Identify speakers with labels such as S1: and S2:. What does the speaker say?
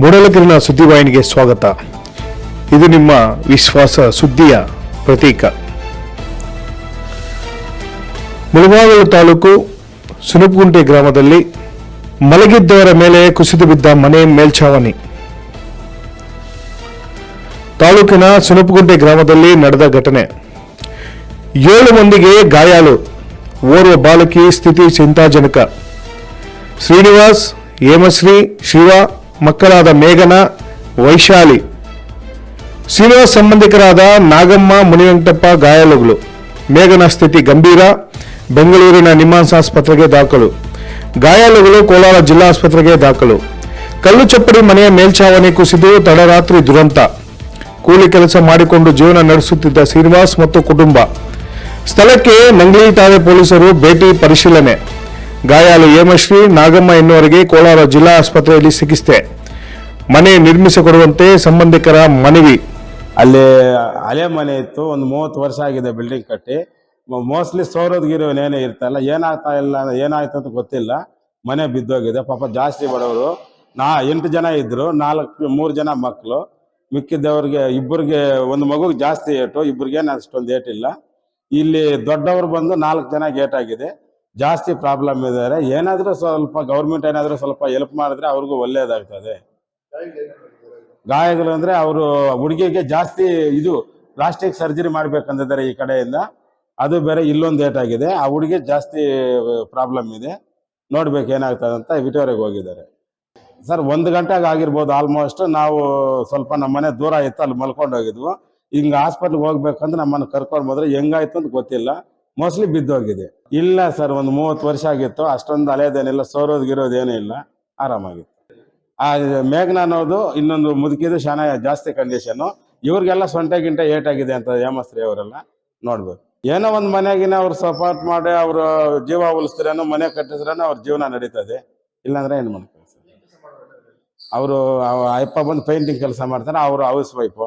S1: ಮೂಡಲಗಿರಿನ ಸುದ್ದಿವಾಹಿನಿಗೆ ಸ್ವಾಗತ. ಇದು ನಿಮ್ಮ ವಿಶ್ವಾಸ ಸುದ್ದಿಯ ಪ್ರತೀಕ. ಮುಳಬಾಗಿಲು ತಾಲೂಕು ಸುನಪಗುಂಟೆ ಗ್ರಾಮದಲ್ಲಿ ಮಲಗಿದ್ದವರ ಮೇಲೆ ಕುಸಿದು ಬಿದ್ದ ಮನೆ ಮೇಲ್ಛಾವಣಿ. ತಾಲೂಕಿನ ಸುನಪಗುಂಟೆ ಗ್ರಾಮದಲ್ಲಿ ನಡೆದ ಘಟನೆ. ಏಳು ಮಂದಿಗೆ ಗಾಯಾಳು. ಓರ್ವ ಬಾಲಕಿ ಸ್ಥಿತಿ ಚಿಂತಾಜನಕ. ಶ್ರೀನಿವಾಸ್, ಹೇಮಶ್ರೀ, ಶಿವ ಮಕ್ಕಳಾದ ಮೇಘನ, ವೈಶಾಲಿ ಶ್ರೀನಿವಾಸ್ ಸಂಬಂಧಿಕರಾದ ನಾಗಮ್ಮ, ಮುನಿವೆಂಕಟಪ್ಪ, ಗಾಯಾಳುಗಳು. ಮೇಘನ ಸ್ಥಿತಿ ಗಂಭೀರ. ಬೆಂಗಳೂರಿನ ನಿಮ್ಹಾನ್ಸ್ ಆಸ್ಪತ್ರೆಗೆ ದಾಖಲು. ಗಾಯಾಳುಗಳು ಕೋಲಾರ ಜಿಲ್ಲಾ ಆಸ್ಪತ್ರೆಗೆ ದಾಖಲು. ಕಲ್ಲು ಚಪ್ಪಡಿ ಮನೆಯ ಮೇಲ್ಛಾವಣಿ ಕುಸಿದು ತಡರಾತ್ರಿ ದುರಂತ. ಕೂಲಿ ಕೆಲಸ ಮಾಡಿಕೊಂಡು ಜೀವನ ನಡೆಸುತ್ತಿದ್ದ ಶ್ರೀನಿವಾಸ್ ಮತ್ತು ಕುಟುಂಬ. ಸ್ಥಳಕ್ಕೆ ನಂಗ್ಲಿ ಠಾಣೆ ಪೊಲೀಸರು ಭೇಟಿ ಪರಿಶೀಲನೆ. ಗಾಯಾಳು ಹೇಮಶ್ರೀ ನಾಗಮ್ಮ ಎನ್ನುವರಿಗೆ ಕೋಲಾರ ಜಿಲ್ಲಾ ಆಸ್ಪತ್ರೆಯಲ್ಲಿ ಚಿಕಿತ್ಸೆ. ಮನೆ ನಿರ್ಮಿಸಿಕೊಡುವಂತೆ ಸಂಬಂಧಿಕರ ಮನವಿ.
S2: ಅಲ್ಲಿ ಹಳೆ ಮನೆ ಇತ್ತು, ಒಂದು ಮೂವತ್ತು ವರ್ಷ ಆಗಿದೆ ಬಿಲ್ಡಿಂಗ್ ಕಟ್ಟಿ. ಮೋಸ್ಟ್ಲಿ ಸೌರದ್ ಗಿರೋನೇನೇ ಇರ್ತಲ್ಲ ಏನಾಗ್ತಾ ಇಲ್ಲ, ಏನಾಯ್ತು ಅಂತ ಗೊತ್ತಿಲ್ಲ. ಮನೆ ಬಿದ್ದೋಗಿದೆ, ಪಾಪ ಜಾಸ್ತಿ ಬಡವರು. ನಾ ಎಂಟು ಜನ ಇದ್ರು, ನಾಲ್ಕು, ಮೂರು ಜನ ಮಕ್ಕಳು ಮಿಕ್ಕಿದ್ದವ್ರಿಗೆ, ಇಬ್ಬರಿಗೆ ಒಂದು ಮಗುಗೆ ಜಾಸ್ತಿ ಏಟು, ಇಬ್ಬರಿಗೇನು ಅಷ್ಟೊಂದು ಏಟಿಲ್ಲ ಇಲ್ಲಿ ದೊಡ್ಡವರು ಬಂದು ನಾಲ್ಕು ಜನ ಗೇಟ್ ಆಗಿದೆ. ಜಾಸ್ತಿ ಪ್ರಾಬ್ಲಮ್ ಇದ್ದಾರೆ ಏನಾದರೂ ಸ್ವಲ್ಪ ಗೌರ್ಮೆಂಟ್ ಏನಾದರೂ ಸ್ವಲ್ಪ ಹೆಲ್ಪ್ ಮಾಡಿದ್ರೆ ಅವ್ರಿಗೂ ಒಳ್ಳೇದಾಗ್ತದೆ. ಗಾಯಗಳು ಅಂದ್ರೆ ಅವರು ಹುಡುಗಿಗೆ ಜಾಸ್ತಿ ಇದು ಪ್ಲಾಸ್ಟಿಕ್ ಸರ್ಜರಿ ಮಾಡ್ಬೇಕಂದಿದ್ದಾರೆ ಈ ಕಡೆಯಿಂದ. ಅದು ಬೇರೆ ಇಲ್ಲೊಂದು ಏಟ್ ಆಗಿದೆ. ಆ ಹುಡುಗಿ ಜಾಸ್ತಿ ಪ್ರಾಬ್ಲಮ್ ಇದೆ. ನೋಡ್ಬೇಕು ಏನಾಗ್ತದೆ ಅಂತ ವಿಟೋರಿಗೆ ಹೋಗಿದ್ದಾರೆ. ಸರ್, ಒಂದು ಗಂಟೆಗೆ ಆಗಿರ್ಬೋದು ಆಲ್ಮೋಸ್ಟ್ ನಾವು ಸ್ವಲ್ಪ ನಮ್ಮ ಮನೆ ದೂರ ಇತ್ತು, ಅಲ್ಲಿ ಮಲ್ಕೊಂಡು ಹೋಗಿದ್ವು. ಹಿಂಗೆ ಹಾಸ್ಪಿಟ್ಲ್ಗೆ ಹೋಗ್ಬೇಕಂದ್ರೆ ನಮ್ಮನ್ನು ಕರ್ಕೊಂಡು ಹೋದ್ರೆ ಹೆಂಗಾಯ್ತು ಅಂತ ಗೊತ್ತಿಲ್ಲ. ಮೋಸ್ಟ್ಲಿ ಬಿದ್ದೋಗಿದೆ. ಇಲ್ಲ ಸರ್ ಒಂದು ಮೂವತ್ತು ವರ್ಷ ಆಗಿತ್ತು. ಅಷ್ಟೊಂದು ಹಳೇದೇನಿಲ್ಲ ಸೋರೋದು ಗಿರೋದೇನೂ ಇಲ್ಲ. ಆರಾಮಾಗಿತ್ತು. ಆ ಮೇಘನ ಅನ್ನೋದು ಇನ್ನೊಂದು ಮುದುಕಿದು ಶಾನ ಜಾಸ್ತಿ ಕಂಡೀಷನ್ ಇವ್ರಿಗೆಲ್ಲ ಸೊಂಟೆ ಗಿಂಟೆ ಏಟಾಗಿದೆ ಅಂತ ಹೇಮಶ್ರೀ ಅವರೆಲ್ಲ ನೋಡ್ಬೇಕು ಏನೋ ಒಂದು ಮನೆಗಿನ ಅವ್ರು ಸಪೋರ್ಟ್ ಮಾಡಿ, ಅವರು ಜೀವ ಉಳಿಸ್ತಿರೇನೋ, ಮನೆ ಕಟ್ಟಿಸ್ರೇನೋ ಅವ್ರ ಜೀವನ ನಡೀತದೆ. ಇಲ್ಲಾಂದ್ರೆ ಏನು ಮಾಡ್ತಾರೆ ಅವರು ಅಯ್ಯಪ್ಪ ಬಂದು ಪೇಂಟಿಂಗ್ ಕೆಲಸ ಮಾಡ್ತಾರೆ, ಅವರು house wife